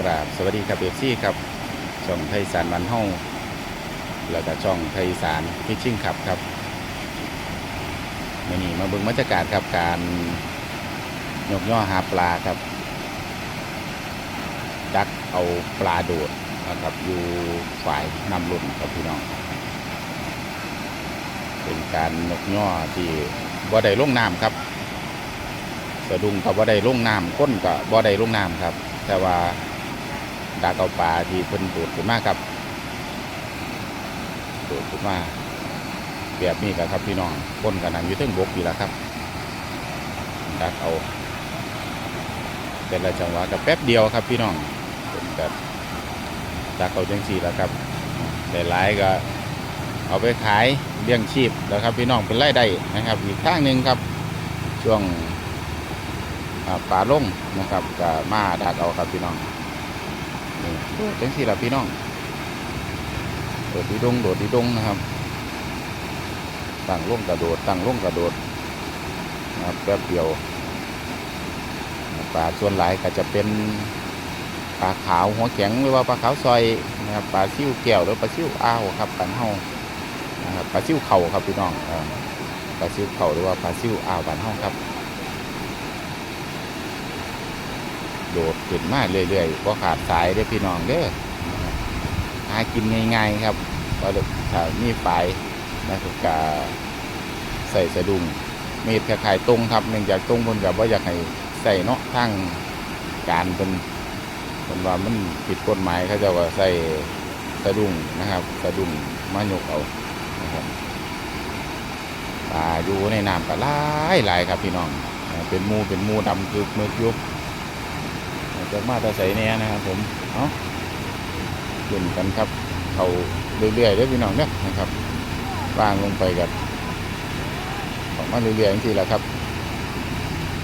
กราบสวัสดีครับเอฟซีครับช่องไทยสารวันห้องแล้วก็ช่องไทยสารฟิชชิ่งครับครับมื่อนี้มาเบิ่งบรรยากาศครับการยกย่อหาปลาครับดักเอาปลาโดดนะครับอยู่ฝ่ายนำลุ่นครับพี่น้อง เป็นการยกย่อที่บ่ได้ลงน้ำครับ สะดุ้งกับบ่ได้ลงน้ำก้นกับบ่ได้ลงน้ำครับ แต่ว่า ดักเอาปลาที่เพิ่นโดดขึ้นมากครับโดดขึ้นมาแบบนี้กันครับพี่น้องก้นกันนั่งอยู่เทึงบกอยู่แล้วครับ ดักเอา แต่ละจังหวะกับแป๊บเดียวครับพี่น้องเป็นแบบดักเอาจังสี่แล้วครับแต่หลายก็เอาไปขายเลี้ยงชีพแล้วครับพี่น้องเป็นรายได้นะครับ อีกข้างหนึ่งครับช่วงอ่าป่าลงนะครับก็มาดักเอาครับพี่น้อง จังสี่ละพี่น้องโดดดีดงโดดดีดงนะครับตั้งล่งกระโดดตั้งล่งกระโดดนะครับแป๊บเดียวปลาส่วนหลายก็จะเป็นปลาขาวหัวแข็งหรือว่าปลาขาวซอยนะครับปลาซิ่วแก้วหรือปลาซิ่วอ้าวครับปันเฮานะครับปลาซิ่วเข่าครับพี่น้องปลาซิ่วเข่าหรือว่าปลาซิ่วอ้าวปันเฮาครับ โดดขึ้นมาเรื่อยๆก็ขาดสายเด้พี่น้องเด้อหากินง่ายๆครับก็ถ้ามีไฟนะครับกาใส่สะดุ้งมีดขายตรงครับเนื่องจากตรงบนกับว่าอยากให้ใส่เนาะทั้งการเป็นเป็นว่ามันผิดกฎหมายเขาจะว่าใส่สะดุ้งนะครับ สะดุ้งมายกเอานะครับปลาอยู่ในน้ำก็หลายหลายครับพี่น้อง เป็นมูเป็นมูดำคือมือยุบ จากมาตาใสเนี่ยนะครับผมเอาเล่นกันครับเขาเรื่อยๆเด้อพี่น้องเนี่ยนะครับวางลงไปกับออกมาเรื่อยๆอย่างที่แหละครับ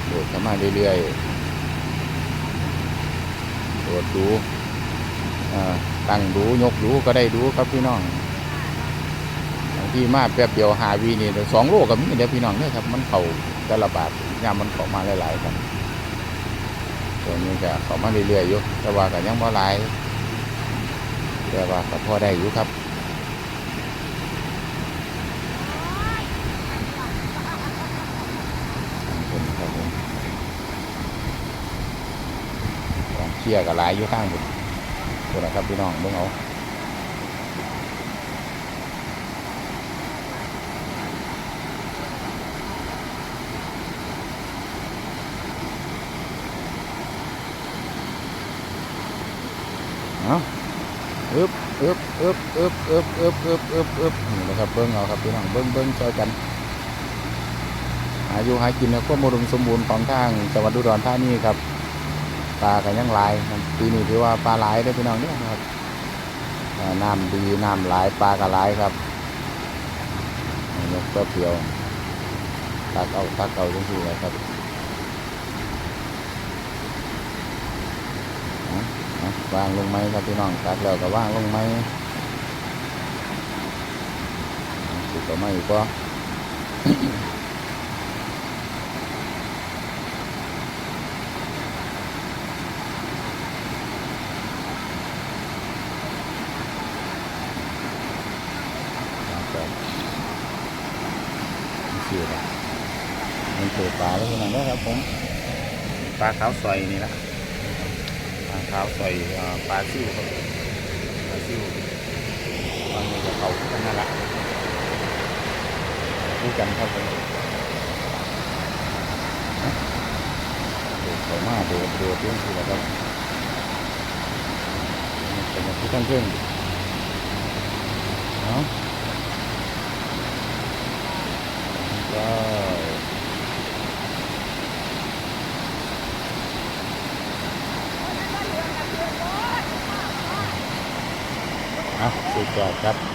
โดดเข้ามาเรื่อยๆโดดดูอ่าตั้งดูยกดูก็ได้ดูครับพี่น้องที่มาแป๊บเดียวหาวีนี่สองโลก็มีเดี๋ยวพี่น้องเนี่ยครับ มันเข่าแต่ละบาทยามมันเข่ามาหลายๆครับ ตัวนี้ก็เขามาเรื่อยๆอยู่แต่ว่าก็ยังบ่หลายแต่ว่าก็พอได้อยู่ครับขอบคุณครับผมกองเชียร์ก็หลายอยู่ข้างบนตัวนะครับพี่น้องเบิ่งเอา เอาอึบอึบอึบอึบอึบอึบอึบอึบอึบนี่นะครับเบิ่งเอาครับพี่น้องเบิ่งเบิ่งช่วยกันอายุหากินในความอุดมสมบูรณ์ของทางจังหวัดอุดรธานี่ครับปลากันยังหลายปีนี้ถือว่าปลาหลายได้พี่น้องเนี่ยครับน้ำดีน้ำหลายปลาก็หลายครับยกตัวเพียวตักเอาตักเอาจังซี่เลยครับเอาเอา วางลงไหมครับพี่น้องตักแล้วก็วางลงไหมสุดก็ไม่ก็สีนะมันเจอปลาแล้วขนาดนี้ครับผมปลาขาวซอยนี่ละปลา ทางเท้าใส่ปลาซิ่วครับปลาซิ่วบางมือกัเขาที่น่ารักด้วยกันครับดดสวยมากโดดโดดเพื่อนที่เราต้องเป็นที่ท่านเพื่อน สุดยอดครับ